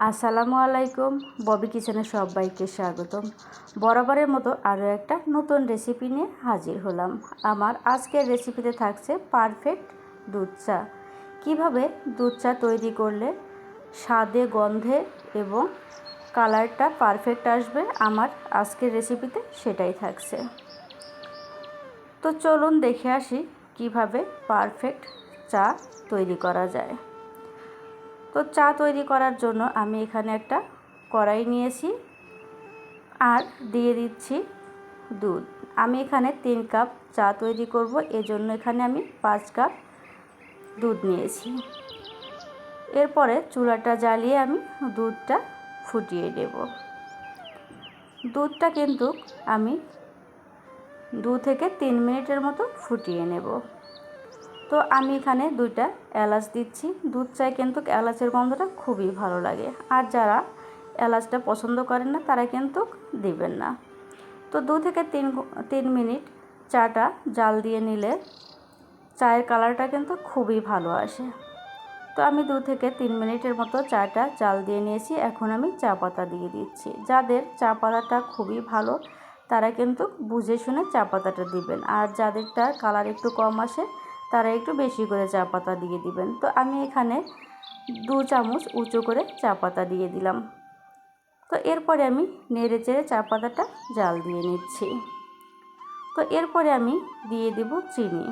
আসসালামু আলাইকুম। ববি কিচেনে সবাইকে স্বাগতম। বরাবরের মতো আরও একটা নতুন রেসিপি নিয়ে হাজির হলাম। আমার আজকের রেসিপিতে থাকছে পারফেক্ট দুধ চা। কীভাবে দুধ চা তৈরি করলে স্বাদে, গন্ধে এবং কালারটা পারফেক্ট আসবে আমার আজকের রেসিপিতে সেটাই থাকছে। তো চলুন দেখে আসি কীভাবে পারফেক্ট চা তৈরি করা যায়। তো চা তৈরি করার জন্য আমি এখানে একটা কড়াই নিয়েছি আর দিয়ে দিচ্ছি দুধ। আমি এখানে তিন কাপ চা তৈরি করব, এজন্য এখানে আমি পাঁচ কাপ দুধ নিয়েছি। এরপরে চুলাটা জ্বালিয়ে আমি দুধটা ফুটিয়ে দেব দুধটা কিন্তু আমি দু থেকে তিন মিনিটের মতো ফুটিয়ে নেব। তো আমি এখানে দুইটা এলাচ দিচ্ছি। দুধ চাই কিন্তু এলাচের গন্ধটা খুবই ভালো লাগে। আর যারা এলাচটা পছন্দ করেন না, তারা কিন্তু দিবেন না। তো দু থেকে তিন তিন মিনিট চাটা জাল দিয়ে নিলে চায়ের কালারটা কিন্তু খুবই ভালো আসে। তো আমি দু থেকে তিন মিনিটের মতো চাটা জাল দিয়ে নিয়েছি। এখন আমি চা পাতা দিয়ে দিচ্ছি। যাদের চা পাতাটা খুবই ভালো, তারা কিন্তু বুঝে শুনে চা পাতাটা দিবেন। আর যাদেরটা কালার একটু কম আসে তারা একটু বেশি করে চা পাতা দিয়ে দিবেন। তো আমি এখানে দু চামচ উঁচু করে চা পাতা দিয়ে দিলাম। তো এরপরে আমি নেড়ে চেড়ে চা পাতাটা জাল দিয়ে নিচ্ছি। তো এরপরে আমি দিয়ে দিব চিনি।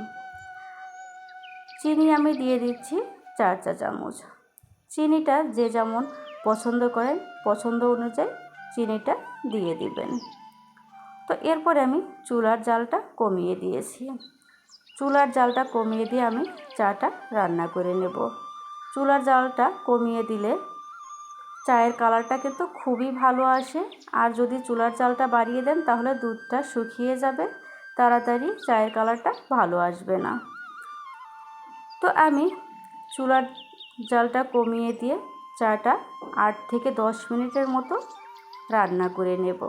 চিনি আমি দিয়ে দিচ্ছি চার চা চামচ। চিনিটা যে যেমন পছন্দ করেন, পছন্দ অনুযায়ী চিনিটা দিয়ে দিবেন। তো এরপরে আমি চুলার জালটা কমিয়ে দিয়েছি। চুলার জালটা কমিয়ে দিয়ে আমি চাটা রান্না করে নেব। চুলার জালটা কমিয়ে দিলে চায়ের কালারটা কিন্তু খুবই ভালো আসে। আর যদি চুলার জালটা বাড়িয়ে দেন, তাহলে দুধটা শুকিয়ে যাবে। তাড়াতাড়ি চায়ের কালারটা ভালো আসবে না। তো আমি চুলার জালটা কমিয়ে দিয়ে চাটা আট থেকে দশ মিনিটের মতো রান্না করে নেব।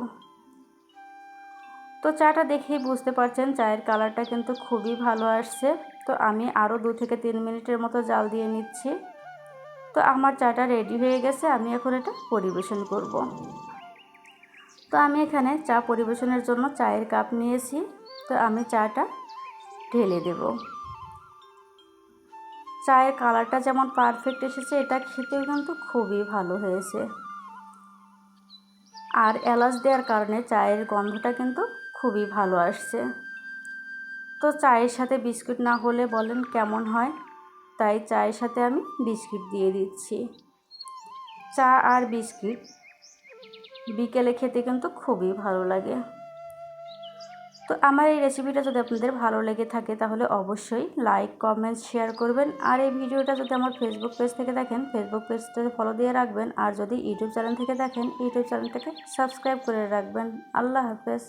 তো চাটা দেখেই বুঝতে পারছেন, চায়ের কালারটা কিন্তু খুবই ভালো আসছে। তো আমি আরও দু থেকে তিন মিনিটের মতো জাল দিয়ে নিচ্ছি। তো আমার চাটা রেডি হয়ে গেছে, আমি এখন এটা পরিবেশন করব। তো আমি এখানে চা পরিবেশনের জন্য চায়ের কাপ নিয়েছি। তো আমি চাটা ঢেলে দেব। চায়ের কালারটা যেমন পারফেক্ট এসেছে, এটা খেতেও কিন্তু খুবই ভালো হয়েছে। আর এলাচ দেওয়ার কারণে চায়ের গন্ধটা কিন্তু খুবই ভালো আসছে। তো চায়ের সাথে বিস্কুট না হলে বলেন কেমন হয়? তাই চায়ের সাথে আমি বিস্কিট দিয়ে দিচ্ছি। চা আর বিস্কিট বিকেলে খেতে কিন্তু খুবই ভালো লাগে। তো আমার এই রেসিপিটা যদি আপনাদের ভালো লেগে থাকে তাহলে অবশ্যই লাইক কমেন্ট শেয়ার করবেন। আর এই ভিডিওটা যদি আমার ফেসবুক পেজ থেকে দেখেন ফেসবুক পেজটাতে ফলো দিয়ে রাখবেন। আর যদি ইউটিউব চ্যানেল থেকে দেখেন ইউটিউব চ্যানেলটাকে সাবস্ক্রাইব করে রাখবেন। আল্লাহ হাফেজ।